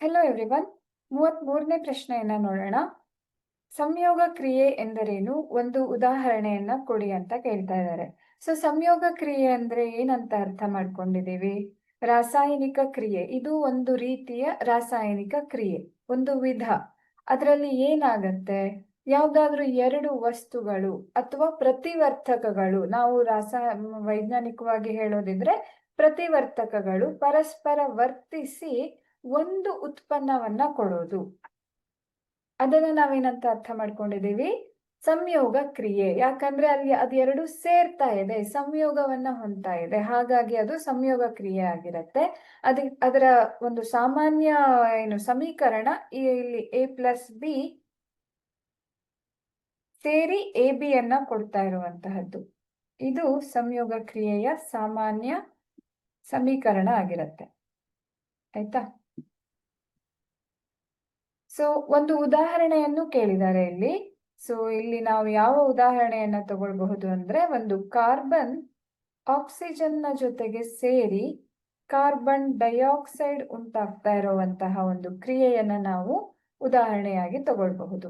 Hello everyone ಮೂವತ್ತ್ ಮೂರನೇ ಪ್ರಶ್ನೆಯನ್ನ ನೋಡೋಣ. ಸಂಯೋಗ ಕ್ರಿಯೆ ಎಂದರೇನು? ಒಂದು ಉದಾಹರಣೆಯನ್ನ ಕೊಡಿ ಅಂತ ಕೇಳ್ತಾ ಇದ್ದಾರೆ. ಸೊ ಸಂಯೋಗ ಕ್ರಿಯೆ ಅಂದ್ರೆ ಏನಂತ ಅರ್ಥ ಮಾಡ್ಕೊಂಡಿದ್ದೀವಿ? ರಾಸಾಯನಿಕ ಕ್ರಿಯೆ. ಇದು ಒಂದು ರೀತಿಯ ರಾಸಾಯನಿಕ ಕ್ರಿಯೆ. ಒಂದು ವಿಧ. ಅದರಲ್ಲಿ ಏನಾಗತ್ತೆ? ಯಾವ್ದಾದ್ರು ಎರಡು ವಸ್ತುಗಳು ಅಥವಾ ಪ್ರತಿವರ್ತಕಗಳು. ನಾವು ರಾಸ, ವೈಜ್ಞಾನಿಕವಾಗಿ ಹೇಳೋದಿದ್ರೆ ಪ್ರತಿವರ್ತಕಗಳು ಪರಸ್ಪರ ವರ್ತಿಸಿ ಒಂದು ಉತ್ಪನ್ನವನ್ನ ಕೊಡೋದು. ಅದನ್ನ ನಾವೇನಂತ ಅರ್ಥ ಮಾಡ್ಕೊಂಡಿದ್ದೀವಿ? ಸಂಯೋಗ ಕ್ರಿಯೆ. ಯಾಕಂದ್ರೆ ಅಲ್ಲಿ ಅದೆರಡು ಸೇರ್ತಾ ಇದೆ, ಸಂಯೋಗವನ್ನ ಹೊಂದ್ತಾ ಇದೆ. ಹಾಗಾಗಿ ಅದು ಸಂಯೋಗ ಕ್ರಿಯೆ ಆಗಿರತ್ತೆ. ಅದ ಅದರ ಒಂದು ಸಾಮಾನ್ಯ, ಏನು, ಸಮೀಕರಣ ಇಲ್ಲಿ ಎ ಪ್ಲಸ್ ಬಿ ಸೇರಿ ಎ ಬಿ ಅನ್ನ ಕೊಡ್ತಾ ಇರುವಂತಹದ್ದು. ಇದು ಸಂಯೋಗ ಕ್ರಿಯೆಯ ಸಾಮಾನ್ಯ ಸಮೀಕರಣ ಆಗಿರತ್ತೆ. ಆಯ್ತಾ? ಸೊ ಒಂದು ಉದಾಹರಣೆಯನ್ನು ಕೇಳಿದ್ದಾರೆ ಇಲ್ಲಿ. ಸೊ ಇಲ್ಲಿ ನಾವು ಯಾವ ಉದಾಹರಣೆಯನ್ನ ತಗೊಳ್ಬಹುದು ಅಂದ್ರೆ ಒಂದು ಕಾರ್ಬನ್ ಆಕ್ಸಿಜನ್ನ ಜೊತೆಗೆ ಸೇರಿ ಕಾರ್ಬನ್ ಡೈಆಕ್ಸೈಡ್ ಉಂಟಾಗ್ತಾ ಇರುವಂತಹ ಒಂದು ಕ್ರಿಯೆಯನ್ನ ನಾವು ಉದಾಹರಣೆಯಾಗಿ ತಗೊಳ್ಬಹುದು.